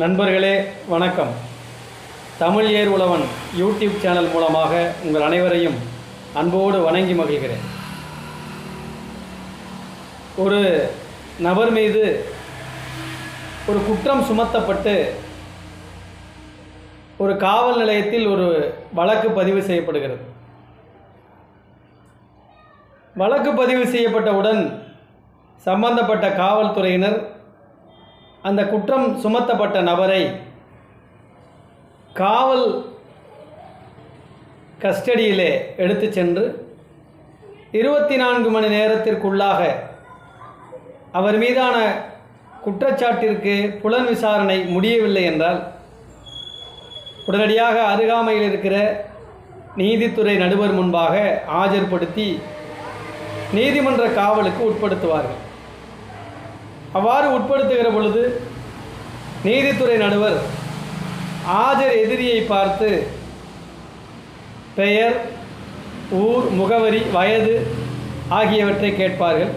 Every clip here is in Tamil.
நண்பர்களே வணக்கம். தமிழ் ஏர் உழவன் யூடியூப் சேனல் மூலமாக உங்கள் அனைவரையும் அன்போடு வணங்கி மகிழ்கிறேன். ஒரு நபர் மீது ஒரு குற்றம் சுமத்தப்பட்டு ஒரு காவல் நிலையத்தில் ஒரு வழக்கு பதிவு செய்யப்படுகிறது. வழக்கு பதிவு செய்யப்பட்டவுடன் சம்பந்தப்பட்ட காவல்துறையினர் அந்த குற்றம் சுமத்தப்பட்ட நபரை காவல் கஸ்டடியிலே எடுத்து சென்று இருபத்தி நான்கு மணி நேரத்திற்குள்ளாக அவர் மீதான குற்றச்சாட்டிற்கு புலன் விசாரணை முடியவில்லை என்றால் உடனடியாக அருகாமையில் இருக்கிற நீதித்துறை நடுவர் முன்பாக ஆஜர்படுத்தி நீதிமன்ற காவலுக்கு உட்படுத்துவார்கள். அவ்வாறு உட்படுத்துகிற பொழுது நீதித்துறை நடுவர் ஆஜர் எதிரியை பார்த்து பெயர் ஊர் முகவரி வயது ஆகியவற்றை கேட்பார்கள்.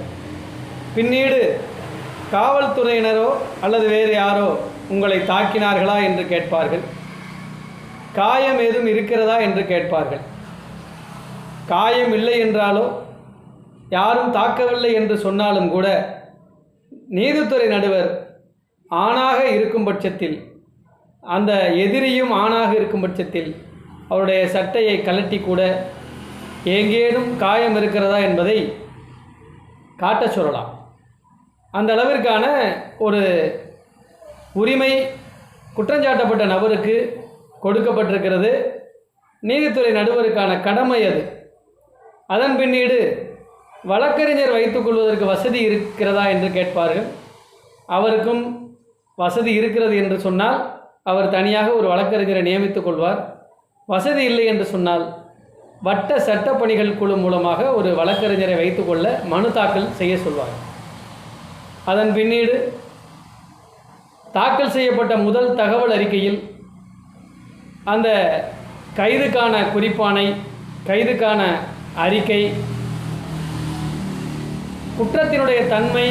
பின்னீடு காவல்துறையினரோ அல்லது வேறு யாரோ உங்களை தாக்கினார்களா என்று கேட்பார்கள். காயம் ஏதும் இருக்கிறதா என்று கேட்பார்கள். காயம் இல்லை என்றாலோ யாரும் தாக்கவில்லை என்று சொன்னாலும் கூட நீதித்துறை நடுவர் ஆணாக இருக்கும் பட்சத்தில் அந்த எதிரியும் ஆணாக இருக்கும் பட்சத்தில் அவருடைய சட்டையை கலட்டி கூட எங்கேனும் காயம் இருக்கிறதா என்பதை காட்டச் சொல்லலாம். அந்த அளவிற்கான ஒரு உரிமை குற்றஞ்சாட்டப்பட்ட நபருக்கு கொடுக்கப்பட்டிருக்கிறது. நீதித்துறை நடுவருக்கான கடமை அது. அதன் பின்னீடு வழக்கறிஞர் வைத்துக்கொள்வதற்கு வசதி இருக்கிறதா என்று கேட்பார்கள். அவருக்கும் வசதி இருக்கிறது என்று சொன்னால் அவர் தனியாக ஒரு வழக்கறிஞரை நியமித்துக் கொள்வார். வசதி இல்லை என்று சொன்னால் வட்ட சட்டப்பணிகள் குழு மூலமாக ஒரு வழக்கறிஞரை வைத்துக்கொள்ள மனு தாக்கல் செய்ய சொல்வார். அதன் பின்னீடு தாக்கல் செய்யப்பட்ட முதல் தகவல் அறிக்கையில் அந்த கைதுக்கான குறிப்பானை கைதுக்கான அறிக்கை குற்றத்தினுடைய தன்மை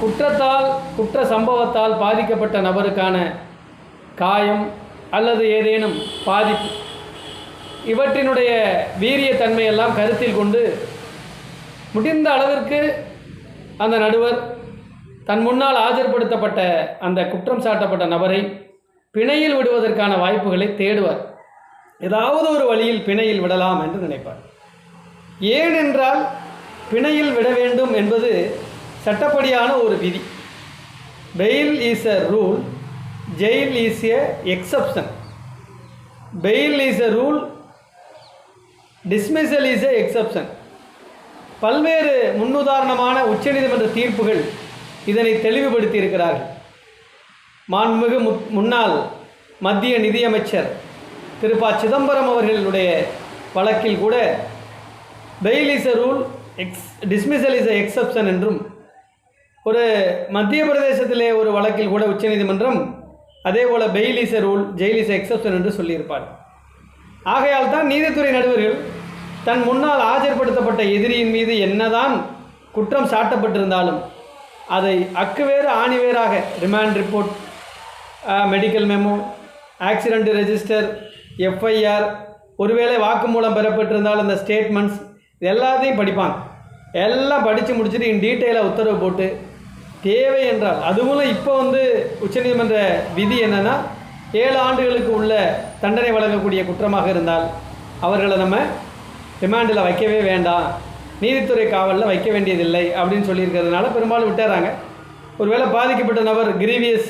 குற்றத்தால் குற்ற சம்பவத்தால் பாதிக்கப்பட்ட நபருக்கான காயம் அல்லது ஏதேனும் பாதிப்பு. இவற்றினுடைய வீரியத்தன்மையெல்லாம் கருத்தில் கொண்டு முடிந்த அளவிற்கு அந்த நடுவர் தன் முன்னால் ஆஜர்படுத்தப்பட்ட அந்த குற்றம் சாட்டப்பட்ட நபரை பிணையில் விடுவதற்கான வாய்ப்புகளை தேடுவார். ஏதாவது ஒரு வழியில் பிணையில் விடலாம் என்று நினைப்பார். ஏனென்றால் பிணையில் விட வேண்டும் என்பது சட்டப்படியான ஒரு விதி. Bail is a rule jail is a exception bail is a rule dismissal is a exception பல்வேறு முன்னுதாரணமான உச்சநீதிமன்ற தீர்ப்புகள் இதனை தெளிவுபடுத்தி இருக்கிறார்கள் மாண்புமிகு மு முன்னாள் மத்திய நிதியமைச்சர் திரு ப சிதம்பரம் அவர்களுடைய வழக்கில் கூட bail is a rule ex dismissal is exception என்றும் ஒரு மத்திய பிரதேசத்திலே ஒரு வழக்கில் கூட உச்சநீதிமன்றம் அதே போல் bail is rule jail is exception என்று சொல்லியிருப்பார். ஆகையால் தான் நீதித்துறை நடுவர்கள் தன் முன்னால் ஆஜர்படுத்தப்பட்ட எதிரியின் மீது என்னதான் குற்றம் சாட்டப்பட்டிருந்தாலும் அதை அக்குவேறு ஆணிவேராக remand report medical memo accident register FIR ஒருவேளை வாக்குமூலம் பெறப்பட்டிருந்தால் அந்த ஸ்டேட்மெண்ட்ஸ் இது எல்லாத்தையும் படிப்பாங்க. எல்லாம் படித்து முடிச்சுட்டு இன் டீட்டெயிலாக உத்தரவு போட்டு தேவை என்றால் அதுவும் இப்போ வந்து உச்சநீதிமன்ற விதி என்னென்னா ஏழு ஆண்டுகளுக்கு உள்ள தண்டனை வழங்கக்கூடிய குற்றமாக இருந்தால் அவர்களை நம்ம ரிமாண்டில் வைக்கவே வேண்டாம். நீதித்துறை காவலில் வைக்க வேண்டியதில்லை அப்படின்னு சொல்லியிருக்கிறதுனால பெரும்பாலும் விட்டுறாங்க. ஒருவேளை பாதிக்கப்பட்ட நபர் கிரீவியஸ்